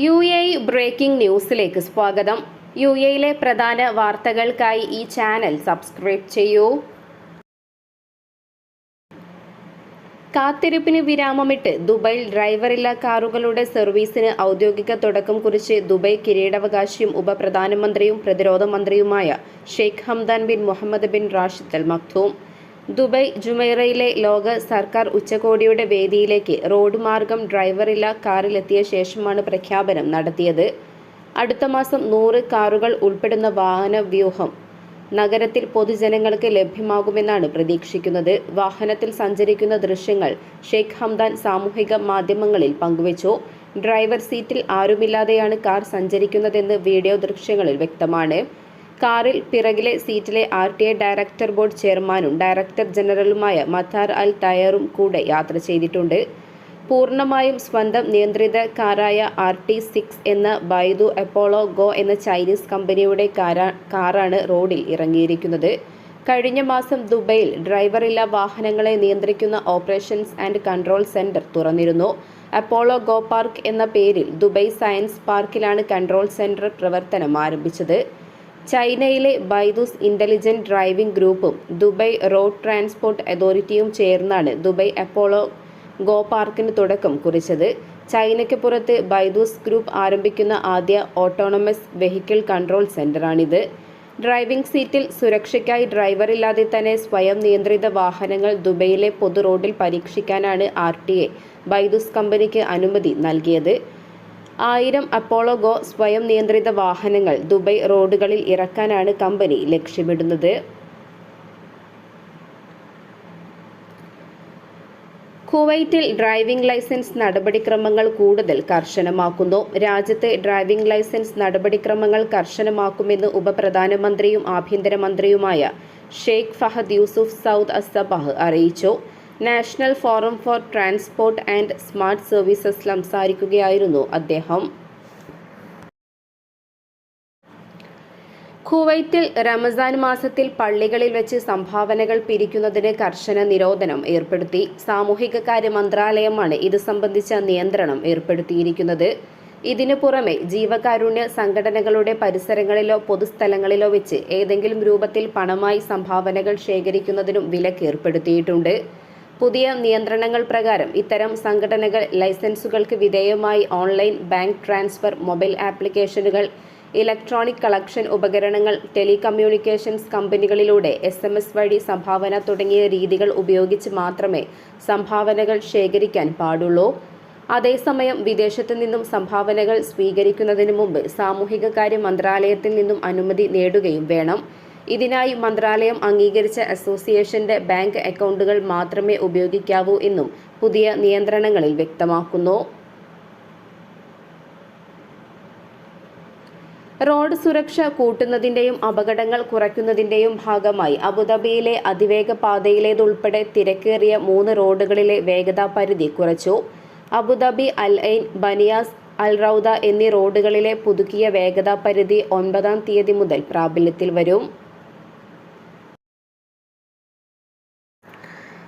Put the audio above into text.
U A breaking ന്യൂസിലേക്ക് സ്വാഗതം. U എയിലെ പ്രധാന വാർത്തകൾക്കായി ഈ ചാനൽ സബ്സ്ക്രൈബ് ചെയ്യൂ. കാത്തിരിപ്പിന് വിരാമമിട്ട് ദുബൈയിൽ ഡ്രൈവറില്ല കാറുകളുടെ സർവീസിന് ഔദ്യോഗിക തുടക്കം കുറിച്ച് ദുബൈ കിരീടാവകാശിയും ഉപപ്രധാനമന്ത്രിയും പ്രതിരോധ മന്ത്രിയുമായ Sheikh Hamdan bin Mohammed bin Rashid Al Maktoum Dubai ജുമൈറയിലെ ലോക സർക്കാർ ഉച്ചകോടിയുടെ വേദിയിലേക്ക് റോഡ് മാർഗം ഡ്രൈവറില്ല കാറിലെത്തിയ ശേഷമാണ് പ്രഖ്യാപനം നടത്തിയത്. അടുത്ത മാസം നൂറ് കാറുകൾ ഉൾപ്പെടുന്ന വാഹന വ്യൂഹം നഗരത്തിൽ പൊതുജനങ്ങൾക്ക് ലഭ്യമാകുമെന്നാണ് പ്രതീക്ഷിക്കുന്നത്. വാഹനത്തിൽ സഞ്ചരിക്കുന്ന ദൃശ്യങ്ങൾ ഷെയ്ഖ് ഹംദാൻ സാമൂഹിക മാധ്യമങ്ങളിൽ പങ്കുവച്ചു. ഡ്രൈവർ സീറ്റിൽ ആരുമില്ലാതെയാണ് കാർ സഞ്ചരിക്കുന്നതെന്ന് വീഡിയോ ദൃശ്യങ്ങളിൽ വ്യക്തമാണ്. കാറിൽ പിറകിലെ സീറ്റിലെ R T I director board ചെയർമാനും ഡയറക്ടർ ജനറലുമായ മഥാർ അൽ തയറും കൂടെ യാത്ര ചെയ്തിട്ടുണ്ട്. പൂർണമായും സ്വന്തം നിയന്ത്രിത കാറായ ആർ ടി സിക്സ് എന്ന ബൈദു അപ്പോളോ ഗോ എന്ന ചൈനീസ് കമ്പനിയുടെ കാറാണ് റോഡിൽ ഇറങ്ങിയിരിക്കുന്നത്. കഴിഞ്ഞ മാസം ദുബൈയിൽ ഡ്രൈവറില്ല വാഹനങ്ങളെ നിയന്ത്രിക്കുന്ന ഓപ്പറേഷൻസ് ആൻഡ് കൺട്രോൾ സെന്റർ തുറന്നിരുന്നു. അപ്പോളോ ഗോ പാർക്ക് എന്ന പേരിൽ ദുബൈ സയൻസ് പാർക്കിലാണ് കൺട്രോൾ സെന്റർ പ്രവർത്തനം ആരംഭിച്ചത്. ചൈനയിലെ ബൈദൂസ് ഇന്റലിജന്റ് ഡ്രൈവിംഗ് ഗ്രൂപ്പും ദുബൈ റോഡ് ട്രാൻസ്പോർട്ട് അതോറിറ്റിയും ചേർന്നാണ് ദുബൈ അപ്പോളോ ഗോ പാർക്കിന് തുടക്കം കുറിച്ചത്. ചൈനയ്ക്ക് പുറത്ത് ബൈദൂസ് ഗ്രൂപ്പ് ആരംഭിക്കുന്ന ആദ്യ ഓട്ടോണമസ് വെഹിക്കിൾ കൺട്രോൾ സെന്ററാണിത്. ഡ്രൈവിംഗ് സീറ്റിൽ സുരക്ഷയ്ക്കായി ഡ്രൈവറില്ലാതെ തന്നെ സ്വയം നിയന്ത്രിത വാഹനങ്ങൾ ദുബൈയിലെ പൊതു റോഡിൽ പരീക്ഷിക്കാനാണ് ആർ ടി എ ബൈദൂസ് കമ്പനിക്ക് അനുമതി നൽകിയത്. ആയിരം അപ്പോളോ ഗോ സ്വയം നിയന്ത്രിത വാഹനങ്ങൾ ദുബൈ റോഡുകളിൽ ഇറക്കാനാണ് കമ്പനി ലക്ഷ്യമിടുന്നത്. കുവൈറ്റിൽ ഡ്രൈവിംഗ് ലൈസൻസ് നടപടിക്രമങ്ങൾ കൂടുതൽ കർശനമാക്കുന്നു. രാജ്യത്തെ ഡ്രൈവിംഗ് ലൈസൻസ് നടപടിക്രമങ്ങൾ കർശനമാക്കുമെന്ന് ഉപപ്രധാനമന്ത്രിയും ആഭ്യന്തരമന്ത്രിയുമായ Sheikh Fahad Yousef Saud Al Sabah അറിയിച്ചു. National forum for transport and smart services സംസാരിക്കുകയായിരുന്നു അദ്ദേഹം. കുവൈറ്റിൽ റമസാൻ മാസത്തിൽ പള്ളികളിൽ വെച്ച് സംഭാവനകൾ പിരിക്കുന്നതിന് കർശന നിരോധനം ഏർപ്പെടുത്തി. സാമൂഹിക കാര്യ മന്ത്രാലയമാണ് ഇത് സംബന്ധിച്ച നിയന്ത്രണം ഏർപ്പെടുത്തിയിരിക്കുന്നത്. ഇതിനു പുറമെ ജീവകാരുണ്യ സംഘടനകളുടെ പരിസരങ്ങളിലോ പൊതുസ്ഥലങ്ങളിലോ വെച്ച് ഏതെങ്കിലും രൂപത്തിൽ പണമായി സംഭാവനകൾ ശേഖരിക്കുന്നതിനും വിലക്ക് ഏർപ്പെടുത്തിയിട്ടുണ്ട് പുതിയ നിയന്ത്രണങ്ങൾ പ്രകാരം ഇത്തരം സംഘടനകൾ ലൈസൻസുകൾക്ക് വിധേയമായി ഓൺലൈൻ ബാങ്ക് ട്രാൻസ്ഫർ മൊബൈൽ ആപ്ലിക്കേഷനുകൾ ഇലക്ട്രോണിക് കളക്ഷൻ ഉപകരണങ്ങൾ ടെലികമ്മ്യൂണിക്കേഷൻസ് കമ്പനികളിലൂടെ എസ് എം എസ് വഴി സംഭാവന തുടങ്ങിയ രീതികൾ ഉപയോഗിച്ച് മാത്രമേ സംഭാവനകൾ ശേഖരിക്കാൻ പാടുള്ളൂ. അതേസമയം വിദേശത്തു നിന്നും സംഭാവനകൾ സ്വീകരിക്കുന്നതിന് മുമ്പ് സാമൂഹിക കാര്യ മന്ത്രാലയത്തിൽ നിന്നും അനുമതി നേടുകയും വേണം. ഇതിനായി മന്ത്രാലയം അംഗീകരിച്ച അസോസിയേഷന്റെ ബാങ്ക് അക്കൗണ്ടുകൾ മാത്രമേ ഉപയോഗിക്കാവൂ എന്നും പുതിയ നിയന്ത്രണങ്ങളിൽ വ്യക്തമാക്കുന്നു. റോഡ് സുരക്ഷ കൂട്ടുന്നതിന്റെയും അപകടങ്ങൾ കുറയ്ക്കുന്നതിന്റെയും ഭാഗമായി അബുദാബിയിലെ അതിവേഗ പാതയിലേതുൾപ്പെടെ തിരക്കേറിയ മൂന്ന് റോഡുകളിലെ വേഗതാ പരിധി കുറച്ചു. Abu Dhabi Al Ain Baniyas Al Rawda എന്നീ റോഡുകളിലെ പുതുക്കിയ വേഗതാ പരിധി ഒൻപതാം തീയതി മുതൽ പ്രാബല്യത്തിൽ വരും.